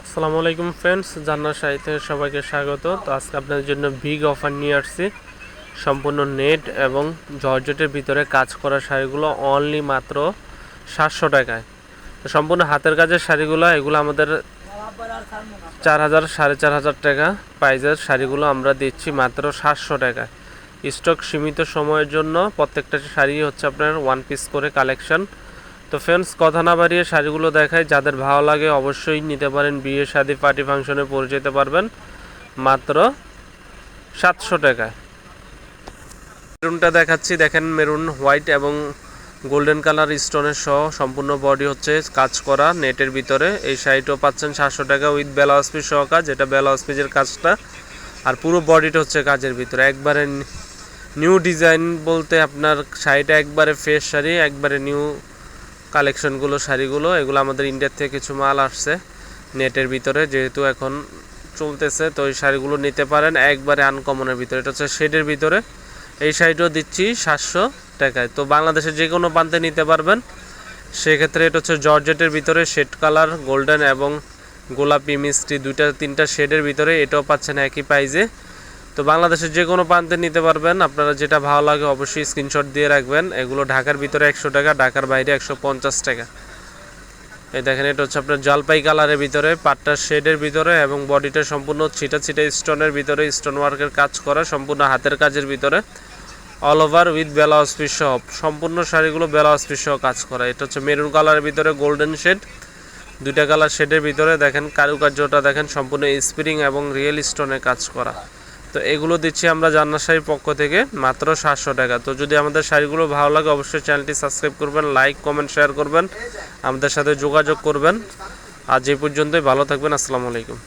আসসালামু আলাইকুম ফ্রেন্ডস জান্নার সাহিত্যে সবাইকে স্বাগত। তো আজকে আপনাদের জন্য বিগ অফার নিয়ে আসছি। সম্পূর্ণ নেট এবং জর্জেটের ভিতরে কাজ করা শাড়িগুলো অনলি মাত্র সাতশো টাকায়। তো সম্পূর্ণ হাতের কাজের শাড়িগুলো, এগুলো আমাদের চার হাজার, সাড়ে চার হাজার টাকা প্রাইজের শাড়িগুলো আমরা দিচ্ছি মাত্র সাতশো টাকায়। স্টক সীমিত সময়ের জন্য প্রত্যেকটা শাড়ি হচ্ছে আপনার ওয়ান পিস করে কালেকশন তো ফ্রেন্ডস কথা না বাড়িয়ে শাড়িগুলো দেখায় যাদের ভালো লাগে অবশ্যই নিতে পারেন। বিয়ে, শাদি পার্টি ফাংশনে পরে যেতে পারবেন। মাত্র সাতশো টাকায়। মেরুনটা দেখাচ্ছি। দেখেন মেরুন, হোয়াইট এবং গোল্ডেন কালার স্টোনের সহ সম্পূর্ণ বডি হচ্ছে কাজ করা নেটের ভিতরে। এই শাড়িটাও পাচ্ছেন সাতশো টাকা উইথ বেলা পিস সহ কাজ এটা বেলা পিসের কাজটা। আর পুরো বডিটা হচ্ছে কাজের ভিতরে। একবারে নিউ ডিজাইন বলতে আপনার শাড়িটা একবারে ফ্রেশ শাড়ি, একবারে নিউ কালেকশনগুলো শাড়িগুলো, এগুলো আমাদের ইন্ডিয়ার থেকে কিছু মাল আসছে নেটের ভিতরে, যেহেতু এখন চলতেছে, তো এই শাড়িগুলো নিতে পারেন একবারে আনকমনের ভিতরে। এটা হচ্ছে শেডের ভিতরে। এই শাড়িটাও দিচ্ছি সাতশো টাকায়। তো বাংলাদেশের যে কোনো প্রান্তে নিতে পারবেন। সেক্ষেত্রে এটা হচ্ছে জর্জেটের ভিতরে শেড কালার, গোল্ডেন এবং গোলাপি মিষ্টি, দুইটা, তিনটা শেডের ভিতরে এটাও পাচ্ছেন একই প্রাইজে তো বাংলাদেশের যে কোনো প্রান্তে নিতে পারবেন। আপনারা যেটা ভালো লাগে অবশ্যই স্ক্রিনশট দিয়ে রাখবেন। এগুলো ঢাকার ভিতরে একশো টাকা, ঢাকার বাইরে একশো পঞ্চাশ টাকা। এই দেখেন, এটা হচ্ছে আপনার জলপাই কালারের ভিতরে, পাটটা শেডের ভিতরে এবং বডিটা সম্পূর্ণ ছিটা ছিটা স্টোনের ভিতরে স্টোন ওয়ার্কের কাজ করা, সম্পূর্ণ হাতের কাজের ভিতরে। অল ওভার উইথ বেলা অস্পিস সহ সম্পূর্ণ শাড়িগুলো বেলা অস্পিস সহ কাজ করা। এটা হচ্ছে মেরুন কালারের ভিতরে গোল্ডেন শেড দুইটা কালার শেডের ভিতরে দেখেন, কারুকার্যটা দেখেন, সম্পূর্ণ স্প্রিং এবং রিয়েল স্টোনে কাজ করা। তো এগুলো দিচ্ছি আমরা জান্নার শাড়ির পক্ষ থেকে মাত্র সাতশো টাকা। তো যদি আমাদের শাড়িগুলো ভালো লাগে অবশ্যই চ্যানেলটি সাবস্ক্রাইব করবেন, লাইক, কমেন্ট, শেয়ার করবেন, আমাদের সাথে যোগাযোগ করবেন। আজ এই পর্যন্তই, ভালো থাকবেন, আসসালামু আলাইকুম।